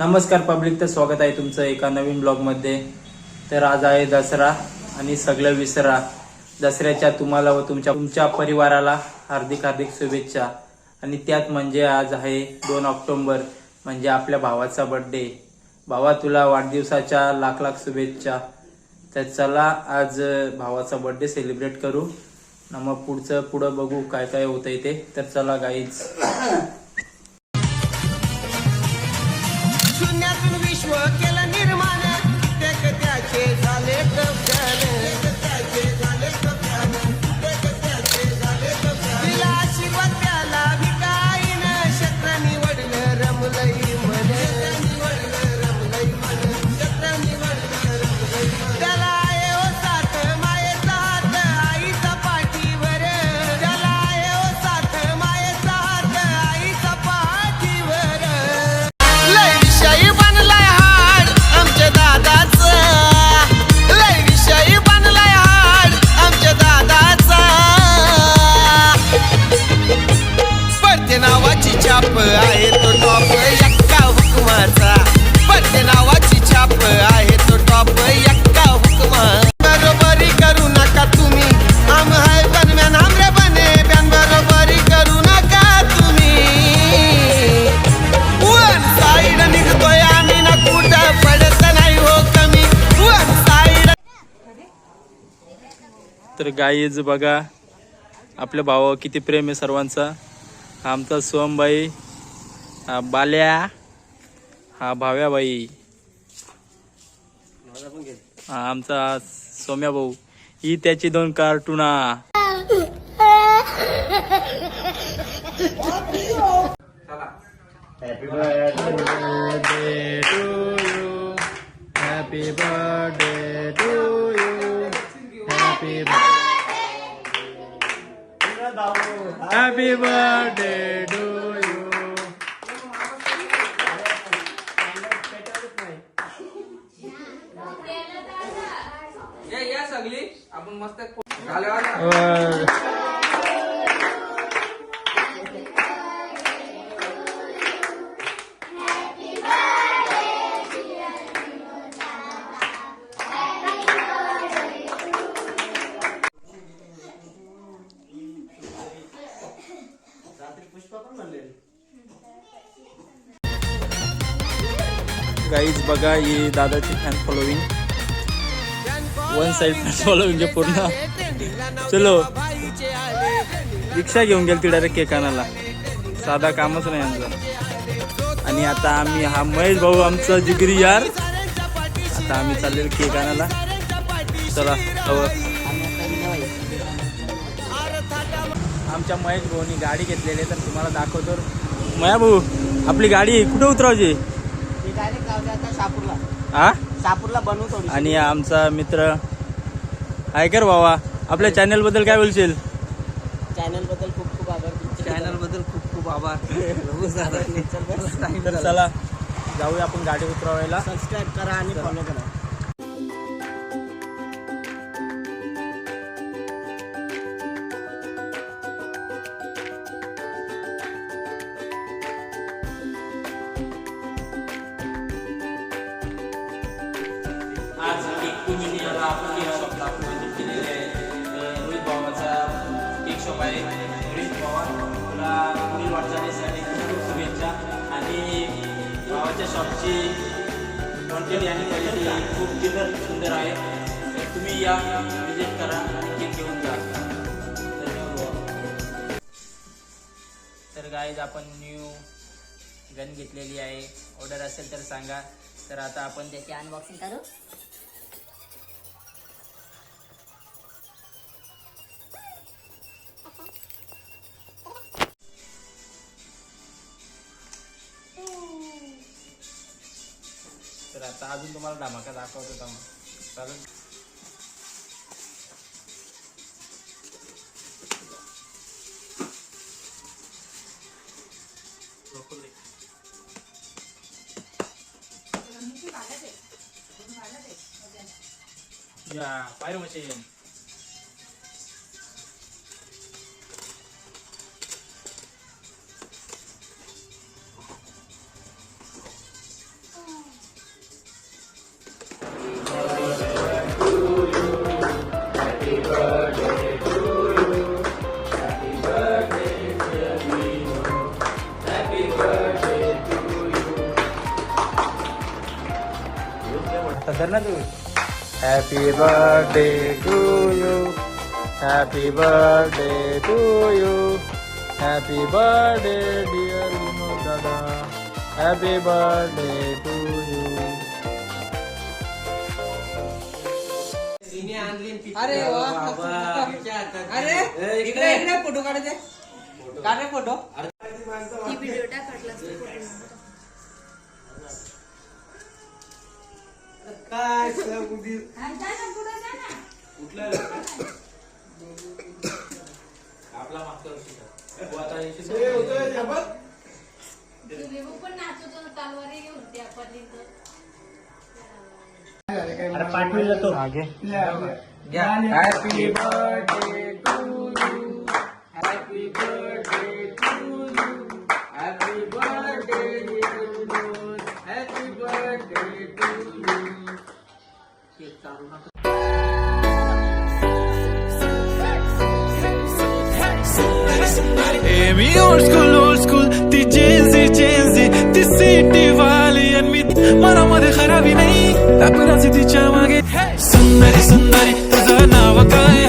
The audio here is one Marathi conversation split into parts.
नमस्कार पब्लिक तर स्वागत आहे तुमचं एका नवीन ब्लॉगमध्ये. तर आज आहे दसरा आणि सगळं विसरा. दसऱ्याच्या तुम्हाला व तुमच्या तुमच्या परिवाराला हार्दिक हार्दिक शुभेच्छा. आणि त्यात म्हणजे आज आहे दोन ऑक्टोंबर म्हणजे आपल्या भावाचा बर्थडे भावा तुला वाढदिवसाच्या लाख लाख शुभेच्छा. तर चला आज भावाचा बर्थडे सेलिब्रेट करू. ना मग पुढचं पुढं बघू काय काय होतंय ते. तर चला गाईच truck. तर गाईज बघा आपल्या भावा किती प्रेम आहे सर्वांचा. आमचा सोमबाई हा बाल्या हा भाव्याबाई हा आमचा सोम्या भाऊ. ही त्याची दोन कार्टुना happy birthday to you happy birthday Happy birthday to you. या सगळी आपण मस्त वर. गाईज बघा ही दादाची fan following one side fan following पूर्ण. चलो रिक्षा घेऊन गेल ती डायरेक्ट केक आणायला साधा कामच नाही आमचं आणि आता आम्ही हा महेश भाऊ आमचा जिगरी यार. आता आम्ही चाललेलो केक आणायला चला आमच्या महेश भाऊनी गाडी घेतलेली आहे तर तुम्हाला दाखवतो. मया भाऊ आपली गाडी कुठे उतरावची हा शापूरला. बनवू थोडी आणि आमचा मित्र ऐकर बाबा आपल्या चॅनलबद्दल काय बोलशील? चॅनलबद्दल खूप खूप आभार. चॅनलबद्दल खूप खूप आभार. तर चला जाऊया आपण गाडी उतरवायला. सबस्क्राईब करा आणि फॉलो करा. तुम्ही केक पूजनी आपण केक शॉपला आपण विजिट केलेले आहे रोहित भावाचा केक शॉप आहे रोहित भावा तुला पुढील वाटचालीसाठी खूप शुभेच्छा आणि भावाच्या शॉपची क्वांटिटी आणि क्वालिटी खूप किलर सुंदर आहे तर तुम्ही या विजिट करा आणि केक घेऊन जा धन्यवाद तर गाईज आपण न्यू गन घेतलेली आहे. ऑर्डर असेल तर सांगा. तर आता आपण त्याची अनबॉक्सिंग करू. आता अजून तुम्हाला धमाका दाखवत होता मग चालेल या फायर मशीन. आता धर ना तू happy birthday to you happy birthday to you happy birthday dear Vinod dada happy birthday to you अरे अरे इकडे इकडे फ़ोटो काढायचे काढ रे फ़ोटो। ती व्हिडिओ टाकला आपला मागच्या वर्षीचा पण नाचत होता तलवारी घेऊन त्या पलीकडं अरे पाठवलं तो मागे. हॅपी बर्थडे मी ओल्ड स्कूल ओल्ड स्कूल ती चेंजी चेंजी ती सिटी वाली आणि मी मनामध्ये खराबी नाही. टाकराची तिच्यामागे. सुंदरी सुंदरी तुझं नाव काय?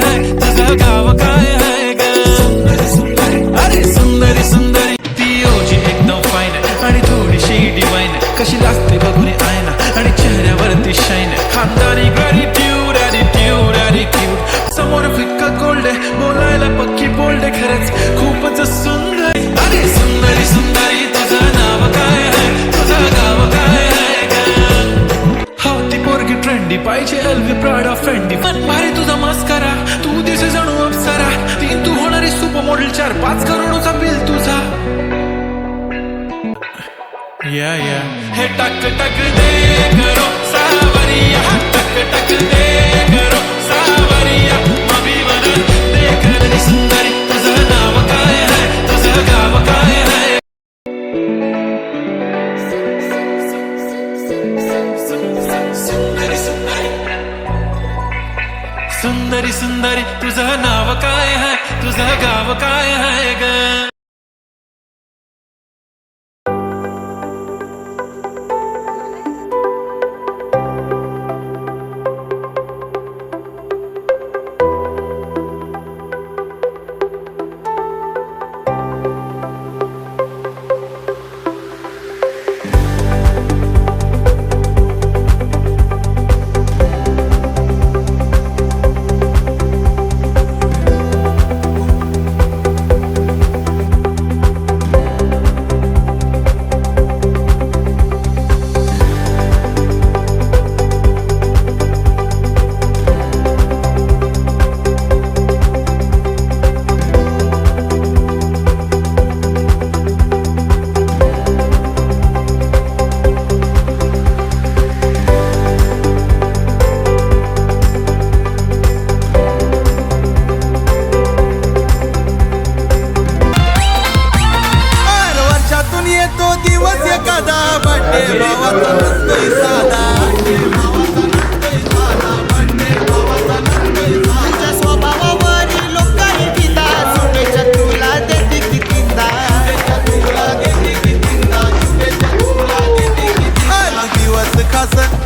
या या हे टक टक दे करो सावरिया. टक टक दे करो सावरिया. मबी बनन दे करणी सुंदरी. तुझं नाव काय है तुझं गाव काय है सुंदरी सुंदरी. सुंदरी सुंदरी तुझं नाव काय है तुझं गाव काय है ग?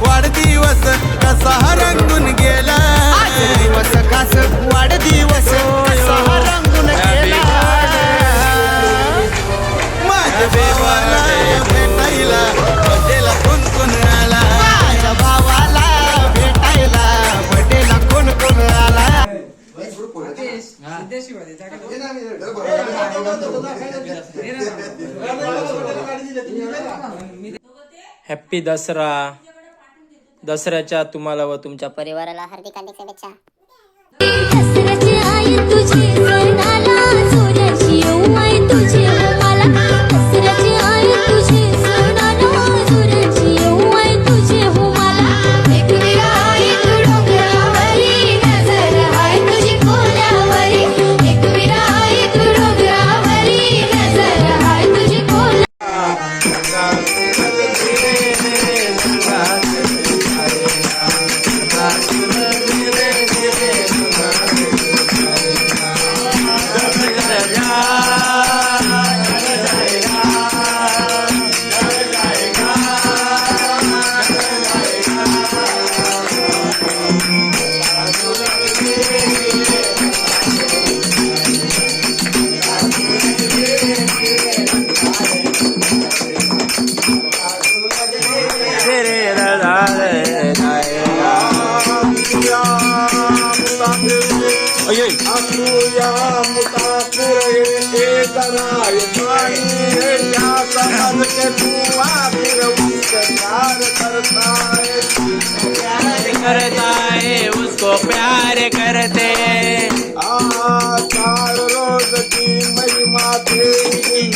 वाढदिवस कसा हा रंगून गेला दिवस खास वाढ हॅप्पी दसरा. दसऱ्याच्या तुम्हाला व तुमच्या परिवाराला हार्दिक हार्दिक शुभेच्छा. सांगूया मुतापूर येथे जनाय स्वामी प्यार करताय प्यार उसको प्यार करते। आ चार रोज की महिमा तेरी